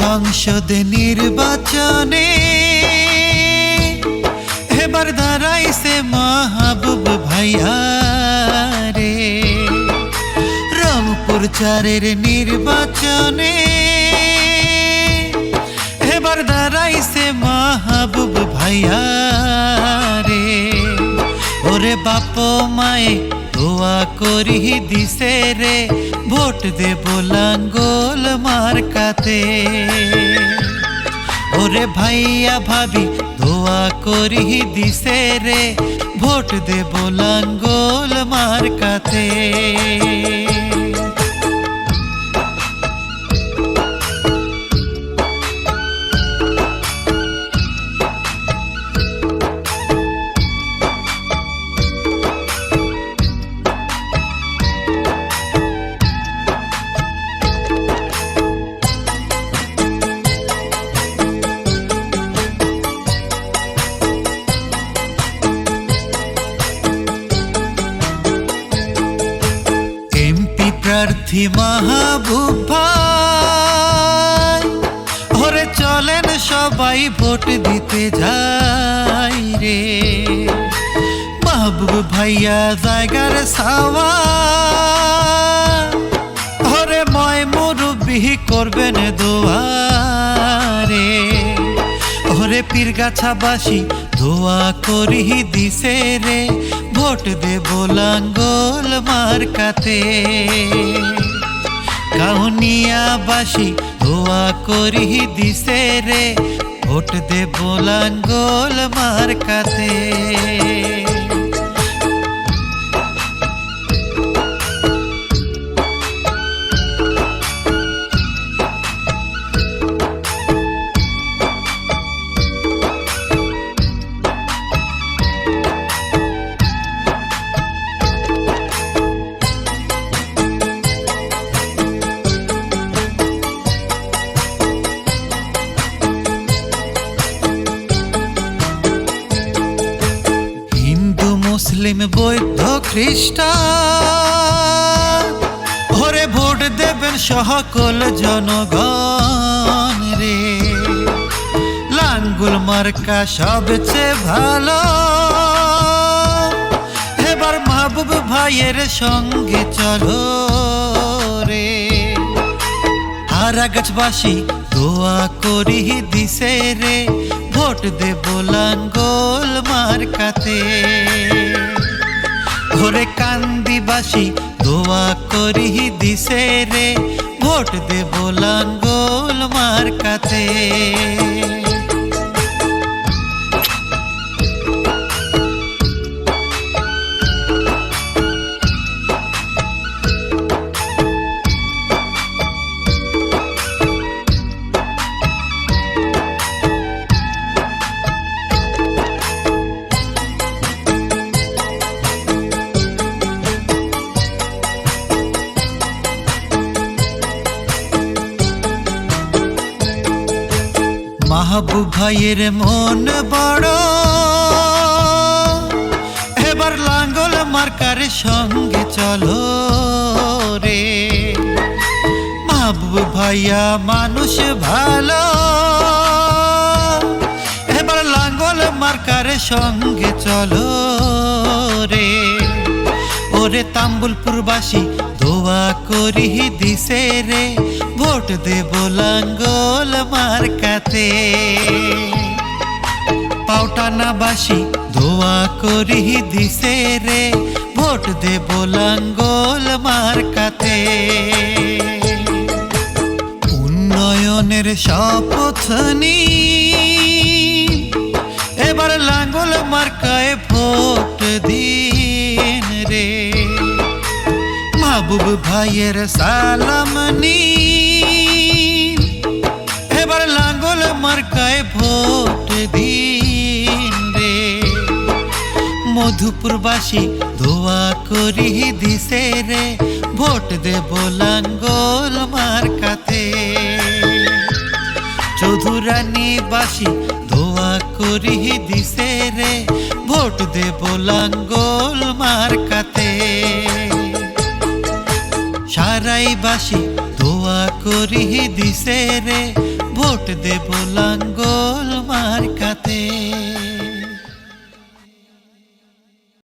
সংসদে নির্বাচনে এবার দাঁড়াইছে মাহবুব ভাইয়া রে। রংপুর চারের নির্বাচনে এবার দাঁড়াইছে মাহবুব ভাইয়া রে। ওরে বাপ মায়ে দোয়া করি দিছে রে, ভোট দেব লাঙ্গল মার্কাতে। ওরে ভাইয়া ভাবি, দোয়া করি দিছে রে, ভোট দেব লাঙ্গল মার্কাতে। প্রার্থী মাহবুব ভাই, ওরে চলেন সবাই ভোট দিতে যাই রে। মাহবুব ভাইয়া জায়গার সাওয়া ওরে ময় মুরব্বি করবেন দোয়ারে। ওরে পীরগাছাবাসী দোয়া করিহি দিছে রে, ভোট দেব লাঙ্গল মার্কাতে। কাউনিয়াবাসী দোয়া করিহি দিছে রে, ভোট দেব লাঙ্গল মার্কাতে। মুসলিম বৌদ্ধ খ্রিস্টান ওরে ভোট দেবেন সকল জনগণ রে। লাঙ্গুল মার্কা সবচেয়ে ভালো। এবার মাহবুব ভাইয়ের সঙ্গে চলো রে। হারাগাছবাসী দোয়া করি দিছে রে। ভোট দেব লাঙ্গল মার্কাতে। ওরে কান্দিবাসী দোয়া করি দিছে রে। ভোট দেব লাঙ্গল মার্কাতে মাহবুব ভাইয়ের মন বড়। এবার লাঙ্গল মার্কার সঙ্গে চলো রে। মাহবুব ভাইয়া মানুষ ভালো। এবার লাঙ্গল মার্কার সঙ্গে চলো রে। ওরে তাম্বুলপুরবাসী, দোয়া করি দিছে রে। ভোট দেব লাঙ্গল মার্কাতে। পাউটানাবাসী দোয়া করি দিছে রে, ভোট দেব লাঙ্গল মার্কাতে। উন্নয়নের শপথ নিন এবার লাঙ্গল মার্কায় ভোট দিন রে। মাহবুব ভাইয়ের সালাম মার্কায় ভোট দিন রে। মধুপুরবাসী দোয়া করি দিছে রে। ভোট দেব লাঙ্গল মার্কাতে চৌধুরানীবাসী দোয়া করি দিছে রে। ভোট দেব লাঙ্গল মার্কাতে সারাইবাসী দোয়া করি দিছে রে। ভোট দেব লাঙ্গল মার্কাতে।